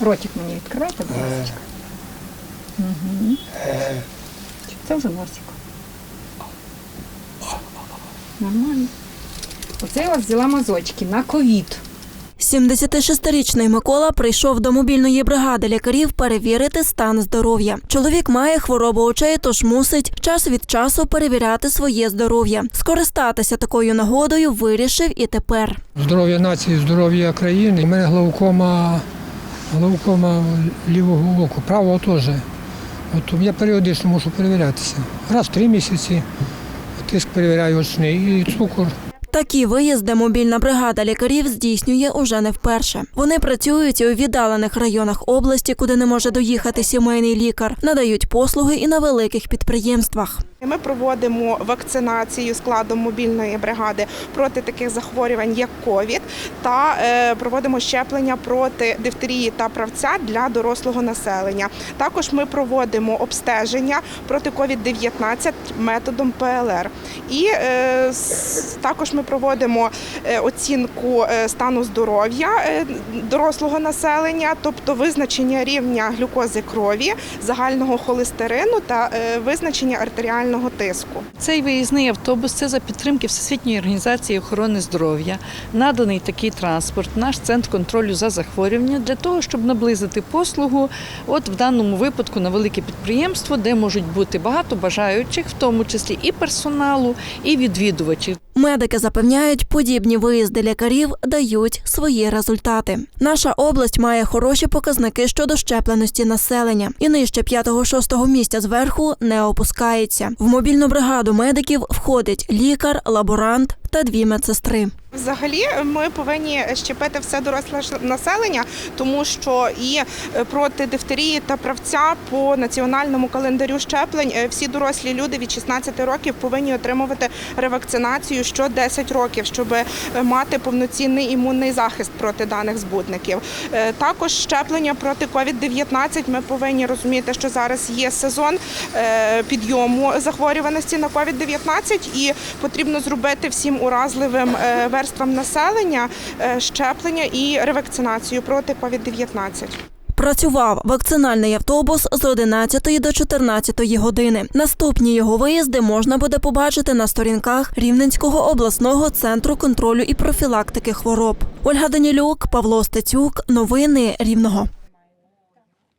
Ротик мені відкривайте, будь ласка. Угу. Це вже носик. Нормально. Оце я вас взяла мазочки на ковід. 76-річний Микола прийшов до мобільної бригади лікарів перевірити стан здоров'я. Чоловік має хворобу очей, тож мусить час від часу перевіряти своє здоров'я. Скористатися такою нагодою вирішив і тепер. Здоров'я нації, здоров'я країни. У мене глаукома, глаукома лівого оку, правого теж. От я періодично мушу перевірятися. Раз в три місяці тиск перевіряю очний і цукор. Такі виїзди мобільна бригада лікарів здійснює уже не вперше. Вони працюють у віддалених районах області, куди не може доїхати сімейний лікар, надають послуги і на великих підприємствах. Ми проводимо вакцинацію складом мобільної бригади проти таких захворювань, як ковід, та е, проводимо щеплення проти дифтерії та правця для дорослого населення. Також ми проводимо обстеження проти ковід-19 методом ПЛР. І е, також ми проводимо е, оцінку стану здоров'я дорослого населення, тобто визначення рівня глюкози крові, загального холестерину та визначення артеріального тиску. Цей виїзний автобус це за підтримки Всесвітньої організації охорони здоров'я. Наданий такий транспорт, наш центр контролю за захворювання для того, щоб наблизити послугу, от в даному випадку на велике підприємство, де можуть бути багато бажаючих, в тому числі і персоналу, і відвідувачів. Медики запевняють, подібні виїзди лікарів дають свої результати. Наша область має хороші показники щодо щепленості населення і нижче 5-6 місця зверху не опускається. В мобільну бригаду медиків входить лікар, лаборант та дві медсестри. Взагалі, ми повинні щепити все доросле населення, тому що і е, проти дифтерії та правця по національному календарю щеплень е, всі дорослі люди від 16 років повинні отримувати ревакцинацію що 10 років, щоб е, мати повноцінний імунний захист проти даних збудників. Також щеплення проти COVID-19 ми повинні розуміти, що зараз є сезон підйому захворюваності на COVID-19 і потрібно зробити всім уразливим е, верствам населення е, щеплення і ревакцинацію проти COVID-19. Працював вакцинальний автобус з 11 до 14 години. Наступні його виїзди можна буде побачити на сторінках Рівненського обласного центру контролю і профілактики хвороб. Ольга Данілюк, Павло Стецюк. Новини Рівного.